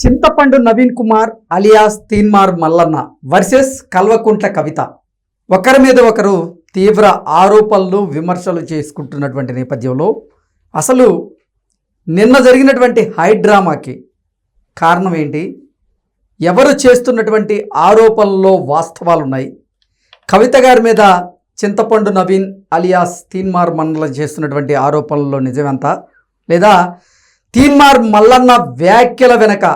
Chintapandu Naveen Kumar alias Teenmar Mallanna versus Kalvakuntla Kavitha. ఒకరి మీద ఒకరు తీవ్ర ఆరోపణలు విమర్శలు చేసుకుంటున్నటువంటి నేపథ్యంలో అసలు నిన్న జరిగినటువంటి హైడ్రామాకి కారణం ఏంటి? ఎవరు చేస్తున్నటువంటి ఆరోపణల్లో వాస్తవాలు ఉన్నాయి కవిత గారి మీద చింతపండు నవీన్ అలియాస్ తీన్మార్ మండలం చేస్తున్నటువంటి ఆరోపణల్లో నిజమెంత? లేదా తీన్మార్ మల్లన్న వ్యాఖ్యల వెనక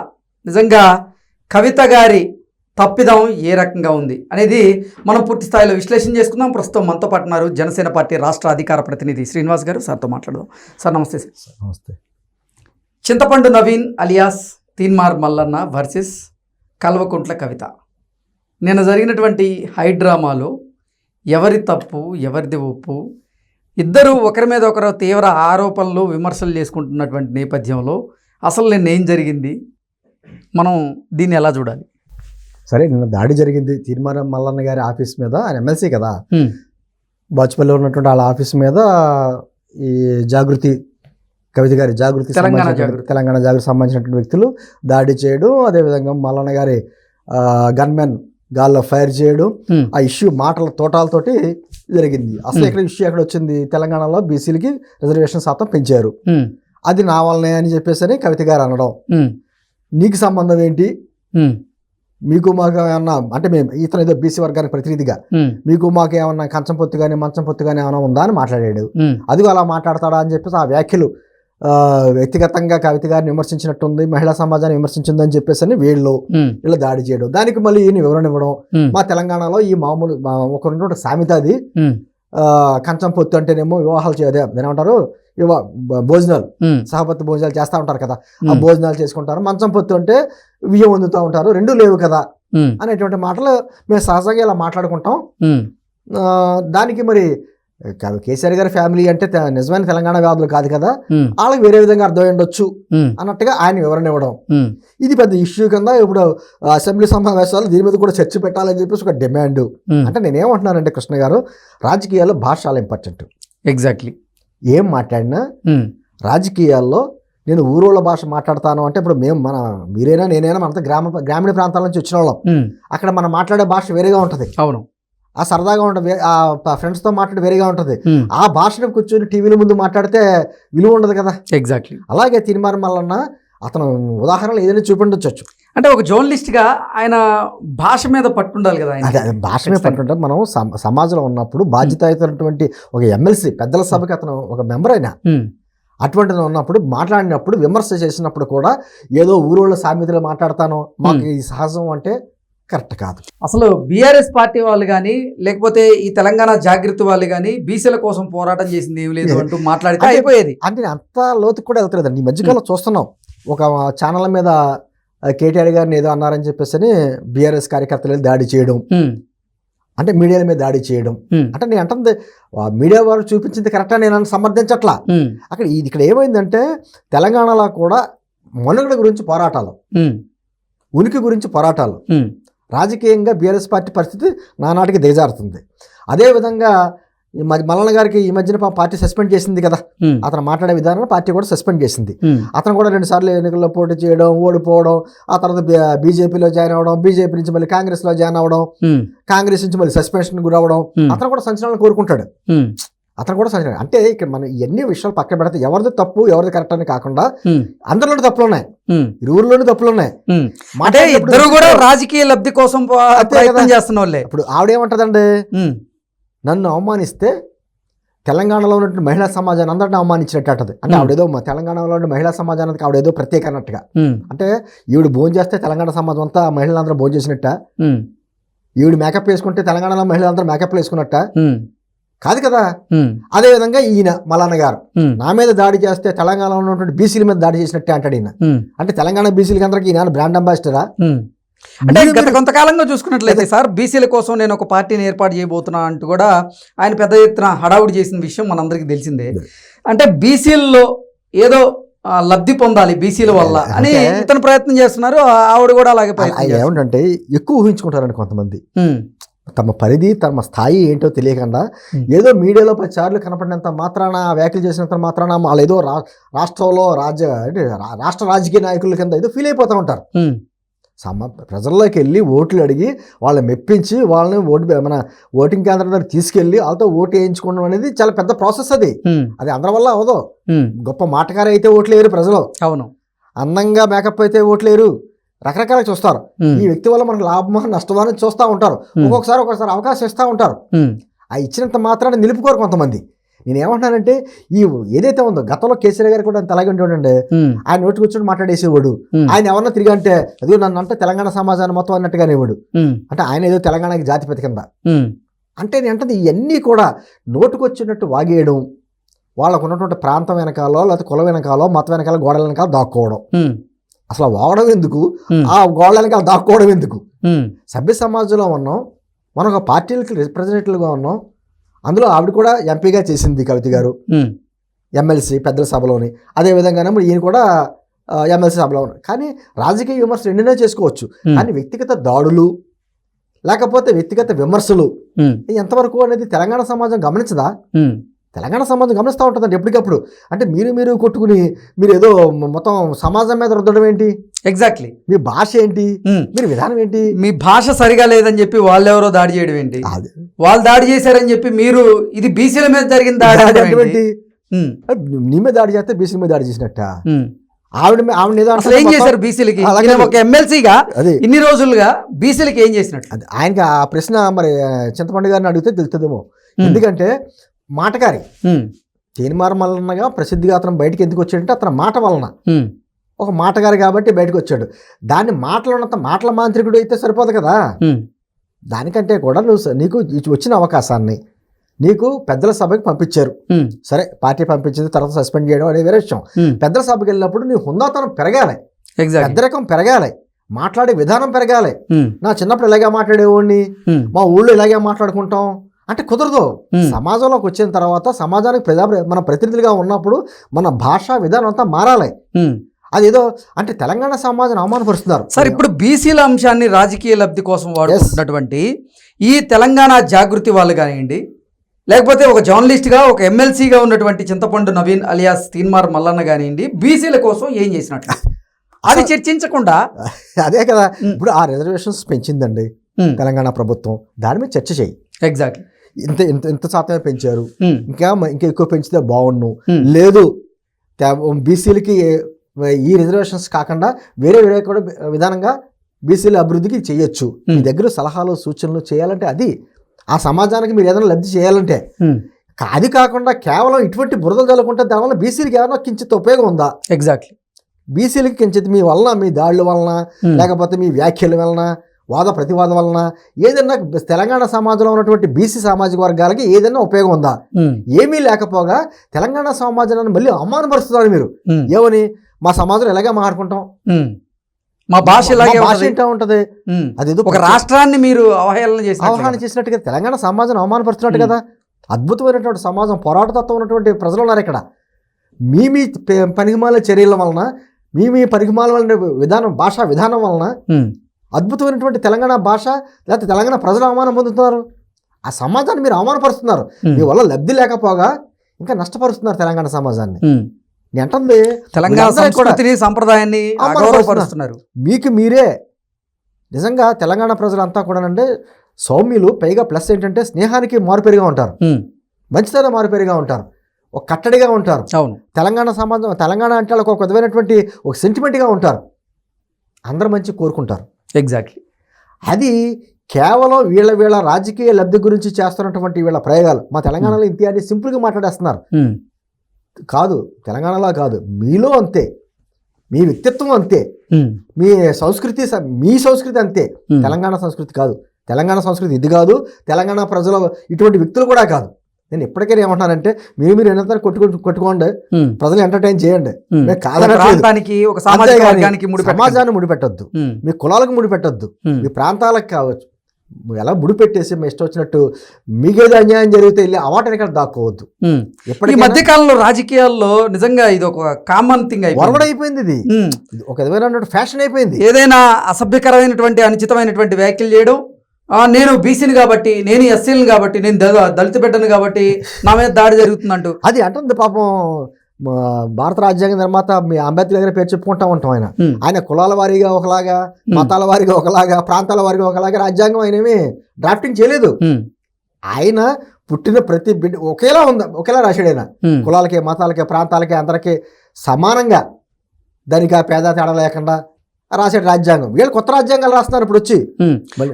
నిజంగా కవిత గారి తప్పిదం ఏ రకంగా ఉంది అనేది మనం పూర్తి స్థాయిలో విశ్లేషణ చేసుకుందాం. ప్రస్తుతం మనతో పాటు ఉన్నారు జనసేన పార్టీ రాష్ట్ర అధికార ప్రతినిధి శ్రీనివాస్ గారు. సార్తో మాట్లాడదాం. సార్ నమస్తే సార్. నమస్తే. Chintapandu Naveen alias Teenmar Mallanna versus Kalvakuntla Kavitha. నిన్న జరిగినటువంటి హై డ్రామాలో ఎవరి తప్పు ఎవరిది ఒప్పు ఇద్దరు ఒకరి మీద ఒకరు తీవ్ర ఆరోపణలు విమర్శలు చేసుకుంటున్నటువంటి నేపథ్యంలో అసలు నిన్న ఏం జరిగింది? మనం దీన్ని ఎలా చూడాలి సరే నిన్న దాడి జరిగింది తీర్మానం మల్లన్న గారి ఆఫీస్ మీద ఆయన ఎమ్మెల్సీ కదా బాచుపల్లిలో ఉన్నటువంటి వాళ్ళ ఆఫీస్ మీద ఈ జాగృతి కవిత గారి జాగృతి తెలంగాణ జాగృతి. సంబంధించినటువంటి వ్యక్తులు దాడి చేయడం అదేవిధంగా మల్లన్న గారి గన్మెన్ గాల్లో ఫైర్ చేయడం. ఆ ఇష్యూ మాటల తోటాలతోటి జరిగింది అసలు. ఇక్కడ ఇష్యూ ఎక్కడ వచ్చింది తెలంగాణలో బీసీలకి రిజర్వేషన్ శాతం పెంచారు. అది నా వల్లనే అని చెప్పేసి అని కవిత గారు అనడం. నీకు సంబంధం ఏంటి. మీకు మాకు ఏమన్నా అంటే మేము ఇతను ఏదో బీసీ వర్గానికి ప్రతినిధిగా. మీకు మాకు ఏమన్నా కంచం పొత్తు కానీ మంచం పొత్తు కానీ ఏమైనా ఉందా అని మాట్లాడాడు. అదిగో అలా మాట్లాడతాడా అని చెప్పేసి ఆ వ్యాఖ్యలు వ్యక్తిగతంగా కవిత గారిని విమర్శించినట్టుంది మహిళా సమాజాన్ని విమర్శించిందని చెప్పేసి అని వీళ్ళు. వీళ్ళు దాడి చేయడం దానికి మళ్ళీ ఈయన వివరణ ఇవ్వడం. మా తెలంగాణలో ఈ మామూలు ఒక సామెత అది కంచం పొత్తు అంటేనేమో వివాహాలు చేయదే ఏమంటారు? భ- భోజనాలు. హ్మ్. సహపతి భోజనాలు చేస్తూ ఉంటారు కదా. ఆ. భోజనాలు చేసుకుంటారు. మంచం పొత్తు అంటే బియ్యం వండుతూ ఉంటారు. రెండూ లేవు కదా. అనేటువంటి మాటలు మేము సహజంగా ఇలా మాట్లాడుకుంటాం. దానికి మరి కేసీఆర్ గారి ఫ్యామిలీ అంటే నిజమైన తెలంగాణ వ్యాధులు కాదు కదా. వాళ్ళకి వేరే విధంగా అర్థమై ఉండొచ్చు. అన్నట్టుగా ఆయన వివరణ ఇవ్వడం. ఇది పెద్ద ఇష్యూ కింద ఇప్పుడు అసెంబ్లీ సమావేశాలు దీని మీద కూడా చర్చ పెట్టాలని చెప్పేసి ఒక డిమాండ్. అంటే నేనేమంటున్నానంటే కృష్ణ గారు రాజకీయాల్లో భాష చాలా ఇంపార్టెంట్ ఎగ్జాక్ట్లీ ఏం మాట్లాడినా. రాజకీయాల్లో నేను ఊరోళ్ళ భాష మాట్లాడతాను అంటే ఇప్పుడు మేము మన మీరైనా నేనైనా మనంతా గ్రామ గ్రామీణ ప్రాంతాల నుంచి వచ్చిన వాళ్ళం. అక్కడ మనం మాట్లాడే భాష వేరేగా ఉంటుంది అవును ఆ సరదాగా ఉంటుంది ఆ ఫ్రెండ్స్తో మాట్లాడి వేరేగా ఉంటుంది. ఆ భాషను కూర్చొని టీవీల ముందు మాట్లాడితే విలువ ఉండదు కదా. ఎగ్జాక్ట్లీ అలాగే తీర్మానం మల్లన్న అతను ఉదాహరణలు ఏదైనా చూపించవచ్చు అంటే ఒక జర్నలిస్ట్గా ఆయన భాష మీద పట్టుండాలి కదా అదే భాష మీద పట్టుంటే మనం సమ- సమాజంలో ఉన్నప్పుడు బాధ్యతాయుతమైనటువంటి ఒక ఎమ్మెల్సీ పెద్దల సభకి అతను ఒక మెంబర్ అయినా హ్మ్. అటువంటి ఉన్నప్పుడు మాట్లాడినప్పుడు విమర్శ చేసినప్పుడు కూడా ఏదో ఊరోళ్ళ సామెతలు మాట్లాడతాను మాకు ఈ సహజం అంటే కరెక్ట్ కాదు. అసలు బీఆర్ఎస్ పార్టీ వాళ్ళు కానీ లేకపోతే ఈ తెలంగాణ జాగృతి వాళ్ళు కానీ బీసీల కోసం పోరాటం చేసింది ఏమి లేదు అంటూ మాట్లాడితే అయిపోయేది. అంటే అంత లోతుకు కూడా వెళ్తలేదండి. ఈ మధ్యకాలం చూస్తున్నాం. ఒక ఛానల్ మీద కేటీఆర్ గారిని ఏదో అన్నారని చెప్పేసి అని బీఆర్ఎస్ కార్యకర్తలు దాడి చేయడం. అంటే మీడియాల మీద దాడి చేయడం. అంటే నేను అంటుంది మీడియా వారు చూపించింది కరెక్టా? నేను అని సమర్థించట్లా. అక్కడ ఇది ఇక్కడ ఏమైందంటే తెలంగాణలో కూడా మనుగడ గురించి పోరాటాలు. ఉనికి గురించి పోరాటాలు. రాజకీయంగా బీఆర్ఎస్ పార్టీ పరిస్థితి నానాటికి దిగజారుతుంది అదేవిధంగా ఈ మధ్య మల్లన్న గారికి ఈ మధ్యన పార్టీ సస్పెండ్ చేసింది కదా. అతను మాట్లాడే విధానం పార్టీ కూడా సస్పెండ్ చేసింది. అతను కూడా రెండు సార్లు ఎన్నికల్లో పోటీ చేయడం ఓడిపోవడం ఆ తర్వాత బీజేపీలో జాయిన్ అవ్వడం బీజేపీ నుంచి మళ్ళీ కాంగ్రెస్లో జాయిన్ అవ్వడం హ్మ్. కాంగ్రెస్ నుంచి మళ్ళీ సస్పెన్షన్ గురవడం. అతను కూడా సంచలనాలు కోరుకుంటాడు. అతను కూడా సంచలనం అంటే ఇక్కడ మనం ఎన్ని విషయాలు పక్కన పెడితే ఎవరిది తప్పు ఎవరిది కరెక్ట్ అని కాకుండా హ్మ్. అందరిలోని తప్పులు ఉన్నాయి. ఇరువురిలోని తప్పులు ఉన్నాయి. అంటే ఇద్దరు కూడా రాజకీయ లబ్ధి కోసం ప్రయత్నం. చేస్తున్న వాళ్ళే ఇప్పుడు ఆవిడేమంటదండి. నన్ను అవమానిస్తే తెలంగాణలో ఉన్నటువంటి మహిళా సమాజాన్ని అందరిని అవమానించినట్టు అంటది అంటే. ఆవిడేదో తెలంగాణలో ఉన్న మహిళా సమాజానికి ఆవిడేదో ప్రత్యేక అన్నట్టుగా. అంటే ఈవిడ భోజనం చేస్తే తెలంగాణ సమాజం అంతా మహిళలందరూ భోజనం చేసినట్ట. ఈవిడ మేకప్ వేసుకుంటే తెలంగాణలో మహిళలందరూ మేకప్ వేసుకున్నట్ట. కాదు కదా. అదేవిధంగా ఈయన మల్లన్న గారు. నా మీద దాడి చేస్తే తెలంగాణలో ఉన్నటువంటి బీసీల మీద దాడి చేసినట్టే అంటాడు ఈయన. అంటే తెలంగాణ బీసీలకి అందరికీ ఈయన బ్రాండ్ అంబాసిడరా. అంటే గత కొంతకాలంగా చూసుకున్నట్లయితే సార్ బీసీల కోసం నేను ఒక పార్టీని ఏర్పాటు చేయబోతున్నా అంటూ కూడా ఆయన పెద్ద ఎత్తున హడావుడి చేసిన విషయం మనందరికీ తెలిసిందే అంటే బీసీల్లో ఏదో లబ్ధి పొందాలి బీసీల వల్ల అని ఇతను ప్రయత్నం చేస్తున్నారు ఆ- ఆవిడ కూడా అలాగే ఆయన ప్రయత్నం చేస్తున్నారు. ఏమంటే ఎక్కువ ఊహించుకుంటారండి కొంతమంది. తమ పరిధి తమ స్థాయి ఏంటో తెలియకుండా. ఏదో మీడియాలో పదిసార్లు కనపడినంత మాత్రాన ఆ వ్యాఖ్యలు చేసినంత మాత్రాన వాళ్ళు ఏదో రా రాష్ట్రంలో రాజ్య రాష్ట్ర రాజకీయ నాయకుల కింద ఏదో ఫీల్ అయిపోతూ ఉంటారు. సమ ప్రజల్లోకి వెళ్ళి ఓట్లు అడిగి వాళ్ళని మెప్పించి వాళ్ళని ఓటు మన ఓటింగ్ కేంద్రం దగ్గర తీసుకెళ్ళి వాళ్ళతో ఓటు వేయించుకోవడం అనేది చాలా పెద్ద ప్రాసెస్ అది. అది అందరి వల్ల అవదు గొప్ప మాటకారి అయితే ఓట్లు వేయరు ప్రజలు. అవును. అందంగా మేకప్ అయితే ఓట్లు వేయరు రకరకాలుగా చూస్తారు. ఈ వ్యక్తి వల్ల మనకు లాభమా నష్టమా అని చూస్తూ ఉంటారు. ఒక్కొక్కసారి ఒక్కొక్కసారి అవకాశం ఇస్తూ ఉంటారు. ఆ ఇచ్చినంత మాత్రాన్ని నిలుపుకోరు కొంతమంది. నేను ఏమంటున్నానంటే ఈ ఏదైతే ఉందో గతంలో కేసీఆర్ గారు కూడా అలాగే ఉండేవాడండి. ఆయన నోటి కూర్చొని మాట్లాడేసేవాడు. ఆయన ఎవరన్నా తిరిగి అంటే అదిగో నన్ను అంటే తెలంగాణ సమాజాన్ని మొత్తం అన్నట్టుగానే ఇవ్వడు ఉమ్, అంటే ఆయన ఏదో తెలంగాణకి జాతిపతి కింద అంటే నేను అంటది ఇవన్నీ కూడా నోటుకొచ్చినట్టు వాగేయడం వాళ్ళకు ఉన్నటువంటి ప్రాంతం వెనకాలో లేకపోతే కులం వెనకాలో మతం వెనకాల గోడల వెనకాల దాక్కోవడం. అసలు వాగడం ఎందుకు? ఆ గోడల వెనకాల దాక్కోవడం ఎందుకు? సభ్య సమాజంలో ఉన్నాం. మనం ఒక పార్టీలకి రిప్రజెంటేటివ్గా ఉన్నాం. అందులో ఆవిడ కూడా ఎంపీగా చేసింది కవిత గారు. ఎమ్మెల్సీ పెద్దల సభలోని. అదేవిధంగానే మరి ఈయన కూడా ఎమ్మెల్సీ సభలో ఉన్నారు కానీ రాజకీయ విమర్శలు ఎన్నైనా చేసుకోవచ్చు. కానీ వ్యక్తిగత దాడులు లేకపోతే వ్యక్తిగత విమర్శలు ఎంతవరకు అనేది తెలంగాణ సమాజం గమనించదా? తెలంగాణ సమాజం గమనిస్తూ ఉంటుందండి ఎప్పటికప్పుడు. అంటే మీరు మీరు కొట్టుకుని మీరు ఏదో మొత్తం సమాజం మీద రుద్దడం ఏంటి? ఎగ్జాక్ట్లీ మీ భాష ఏంటి? మీరు విధానం ఏంటి? మీ భాష సరిగా లేదని చెప్పి వాళ్ళెవరో దాడి చేయడం ఏంటి? అది. వాళ్ళు దాడి చేశారని చెప్పి మీరు ఇది బీసీల మీద జరిగిన దాడి ఏంటి? నీ మీద దాడి చేస్తే బీసీ మీద దాడి చేసినట్ట. ఆవిడ ఆవిడ ఏదో అసలు ఏం చేశారు బీసీలకి? ఒక ఎమ్మెల్సీగా అదే. ఇన్ని రోజులుగా బీసీలకి ఏం చేసినట్లు అది. ఆయనకి ఆ ప్రశ్న మరి చింతపండు గారిని అడిగితే తెలుస్తుందేమో ఎందుకంటే మాటకారి ఉమ్, తేనిమార మల్లన్నగా ప్రసిద్ధిగా అతను బయటికి ఎందుకు వచ్చాడంటే అతని మాట వలన. ఒక మాటగారు కాబట్టి బయటకు వచ్చాడు. దాన్ని మాటలు ఉన్నంత మాటల మాంత్రికుడు అయితే సరిపోదు కదా. దానికంటే కూడా నువ్వు నీకు వచ్చిన అవకాశాన్ని నీకు పెద్దల సభకి పంపించారు. సరే పార్టీ పంపించింది తర్వాత సస్పెండ్ చేయడం అనేది వేరే విషయం. పెద్దల సభకి వెళ్ళినప్పుడు నీ హుందాతనం పెరగాలి. పెద్దరికం పెరగాలి. మాట్లాడే విధానం పెరగాలి. నా చిన్నప్పుడు ఇలాగే మాట్లాడేవాడిని? మా ఊళ్ళో ఇలాగే మాట్లాడుకుంటాం? అంటే కుదరదు. సమాజంలోకి వచ్చిన తర్వాత సమాజానికి ప్రజా మన ప్రతినిధులుగా ఉన్నప్పుడు మన భాష విధానం అంతా మారాలి. ఉమ్. అదేదో అంటే తెలంగాణ సమాజం అవమానపరుస్తున్నారు. సార్ ఇప్పుడు బీసీల అంశాన్ని రాజకీయ లబ్ధి కోసం వాడుకుంటున్నటువంటి ఈ తెలంగాణ జాగృతి వాళ్ళు కానివ్వండి లేకపోతే ఒక జర్నలిస్ట్గా ఒక ఎమ్మెల్సీగా ఉన్నటువంటి చింతపండు నవీన్ అలియాస్ తీన్మార్ మల్లన్న కానివ్వండి బీసీల కోసం ఏం చేసినట్లు అది చర్చించకుండా అదే కదా. ఇప్పుడు ఆ రిజర్వేషన్స్ పెంచిందండి తెలంగాణ ప్రభుత్వం. దాని మీద చర్చ చేయి. ఎగ్జాక్ట్లీ ఇంత ఇంత ఇంత శాతమే పెంచారు. ఇంకా ఇంకా ఎక్కువ పెంచితే బాగుండు. లేదు బీసీలకి ఈ రిజర్వేషన్స్ కాకుండా వేరే వేరే కూడా విధానంగా బీసీల అభివృద్ధికి చేయొచ్చు. మీ. దగ్గర సలహాలు సూచనలు చేయాలంటే అది. ఆ సమాజానికి మీరు ఏదైనా లబ్ధి చేయాలంటే. అది కాకుండా కేవలం ఇటువంటి బురదలు చల్లుకుంటే దానివల్ల బీసీలకి ఏమైనా కించిత్ ఉపయోగం ఉందా? ఎగ్జాక్ట్లీ బీసీలకి కించిత్ మీ వలన మీ దాడుల వలన లేకపోతే మీ వ్యాఖ్యల వలన వాద ప్రతివాదం వలన ఏదైనా తెలంగాణ సమాజంలో ఉన్నటువంటి బీసీ సామాజిక వర్గాలకి ఏదైనా ఉపయోగం ఉందా? ఏమీ లేకపోగా తెలంగాణ సమాజాన్ని మళ్ళీ అవమానపరుస్తున్నారు మీరు. ఏమని? మా సమాజంలో ఎలాగే మాట్లాడుకుంటాం? మా భాష ఇలాగే భాష ఉంటది. ఏంటో ఉంటది. అదేదో ఒక రాష్ట్రాన్ని మీరు అవహేళన చేసిన అవగాహన చేసినట్టుగా తెలంగాణ సమాజం అవమానపరుస్తున్నట్టు. కదా? అద్భుతమైనటువంటి సమాజం పోరాటతత్వం ఉన్నటువంటి ప్రజలు ఉన్నారు ఇక్కడ. మీ మీ పనికిమాల చర్యల వలన మీ మీ వలన విధానం భాషా విధానం వలన అద్భుతమైనటువంటి తెలంగాణ భాష లేకపోతే తెలంగాణ ప్రజలు అవమానం పొందుతున్నారు. ఆ సమాజాన్ని మీరు అవమానపరుస్తున్నారు. మీ వల్ల లబ్ధి లేకపోగా ఇంకా నష్టపరుస్తున్నారు తెలంగాణ సమాజాన్ని. నేను అంటుంది తెలంగాణ సంస్కృతిని సంప్రదాయాన్ని అవమానపరుస్తున్నారు. మీకు మీరే నిజంగా తెలంగాణ ప్రజలంతా కూడానంటే సౌమ్యులు పైగా ప్లస్ ఏంటంటే స్నేహానికి మారుపేరుగా ఉంటారు. మంచితనం మారుపేరుగా ఉంటారు. ఒక కట్టడిగా ఉంటారు. అవును. తెలంగాణ సమాజం తెలంగాణ అంటే ఒక విధమైనటువంటి ఒక సెంటిమెంట్గా ఉంటారు. అందరు మంచి కోరుకుంటారు. ఎగ్జాక్ట్లీ అది కేవలం వీళ్ళ వీళ్ళ రాజకీయ లబ్ధి గురించి చేస్తున్నటువంటి వీళ్ళ ప్రయోగాలు. మా తెలంగాణలో ఇంతే అని సింపుల్గా మాట్లాడేస్తున్నారు. కాదు తెలంగాణలో కాదు. మీలో అంతే. మీ వ్యక్తిత్వం అంతే. మీ సంస్కృతి మీ సంస్కృతి అంతే. తెలంగాణ సంస్కృతి కాదు. తెలంగాణ సంస్కృతి ఇది కాదు. తెలంగాణ ప్రజల ఇటువంటి వ్యక్తులు కూడా కాదు. నేను ఇప్పటికైనా ఏమంటున్నానంటే మీరు మీరు ఎంత కొట్టుకు కొట్టుకోండి ప్రజలు ఎంటర్టైన్ చేయండి. ఒక. ప్రాంతానికి ముడి సమాజాన్ని ముడిపెట్టద్దు. మీ కులాలకు ముడిపెట్టద్దు. మీ ప్రాంతాలకు కావచ్చు. ఎలా ముడిపెట్టేసి మీ ఇష్టం వచ్చినట్టు మీకేదో అన్యాయం జరిగితే వెళ్ళి అవాటని ఇక్కడ దాక్కోవద్దు. ఈ మధ్య కాలంలో రాజకీయాల్లో నిజంగా ఇది ఒక కామన్ థింగ్ అయిపోయింది. ఒరవడైపోయింది ఇది. ఒక విధమైన ఫ్యాషన్ అయిపోయింది. ఏదైనా అసభ్యకరమైనటువంటి అనుచితమైనటువంటి వ్యాఖ్యలు చేయడం నేను బీసీని కాబట్టి నేను ఎస్సీని కాబట్టి నేను దళ- దళిత బిడ్డను కాబట్టి నా మీద దాడి జరుగుతుందంటూ. అది అంటుంది పాపం భారత రాజ్యాంగ నిర్మాత మీ అంబేద్కర్ దగ్గర పేరు చెప్పుకుంటా ఉంటాం ఆయన. ఆయన కులాల వారీగా ఒకలాగా మతాల వారీగా ఒకలాగా ప్రాంతాల వారీగా ఒకలాగా రాజ్యాంగం ఆయనేమి డ్రాఫ్టింగ్ చేయలేదు. ఆయన పుట్టిన ప్రతి బిడ్డ ఒకేలా ఉంది ఒకేలా రాశాడు ఆయన కులాలకి మతాలకి ప్రాంతాలకి అందరికీ సమానంగా దానికి ఆ పేద తేడా లేకుండా రాశాడు రాజ్యాంగం. వీళ్ళు కొత్త రాజ్యాంగాలు రాస్తున్నారు ఇప్పుడు వచ్చి.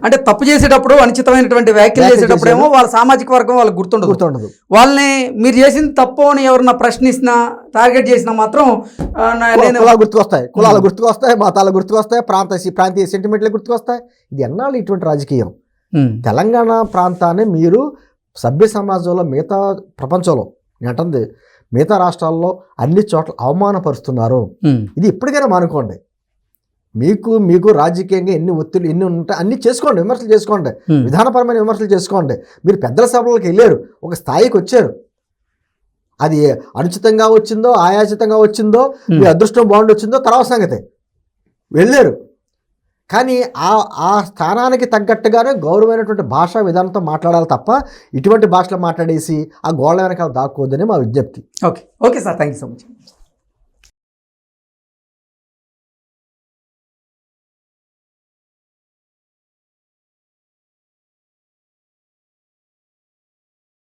అంటే తప్పు చేసేటప్పుడు అనుచితమైనటువంటి వ్యాఖ్యలు చేసేటప్పుడు ఏమో వాళ్ళ సామాజిక వర్గం వాళ్ళకి గుర్తుండదు. గుర్తుండదు. వాళ్ళని మీరు చేసింది తప్పు అని ఎవరన్నా ప్రశ్నిస్తున్నా టార్గెట్ చేసినా మాత్రం కులాలు గుర్తుకొస్తాయి. కులాలు. గుర్తుకొస్తాయి మతాలు గుర్తుకొస్తాయి ప్రాంత ప్రాంతీయ సెంటిమెంట్లు గుర్తుకొస్తాయి. ఇది ఎన్నాళ్ళు ఇటువంటి రాజకీయం? తెలంగాణ ప్రాంతాన్ని మీరు సభ్య సమాజంలో మిగతా ప్రపంచంలో నేను అంటుంది మిగతా రాష్ట్రాల్లో అన్ని చోట్ల అవమానపరుస్తున్నారు. ఇది ఇప్పటికైనా మానుకోండి. మీకు మీకు రాజకీయంగా ఎన్ని ఒత్తిడి ఎన్ని ఉంటాయి అన్ని చేసుకోండి విమర్శలు చేసుకోండి. విధానపరమైన విమర్శలు చేసుకోండి. మీరు పెద్దల సభలకు వెళ్ళారు ఒక స్థాయికి వచ్చారు. అది అనుచితంగా వచ్చిందో ఆయాచితంగా వచ్చిందో మీ అదృష్టం బాగుండి వచ్చిందో తర్వాత సంగతి. వెళ్ళారు. కానీ ఆ ఆ స్థానానికి తగ్గట్టుగానే గౌరవమైనటువంటి భాషా విధానంతో మాట్లాడాలి తప్ప ఇటువంటి భాషలో మాట్లాడేసి ఆ గోళ్ళ వెనకాల దాక్కోవద్దని మా విజ్ఞప్తి. Okay. Okay sir. Thank you so much.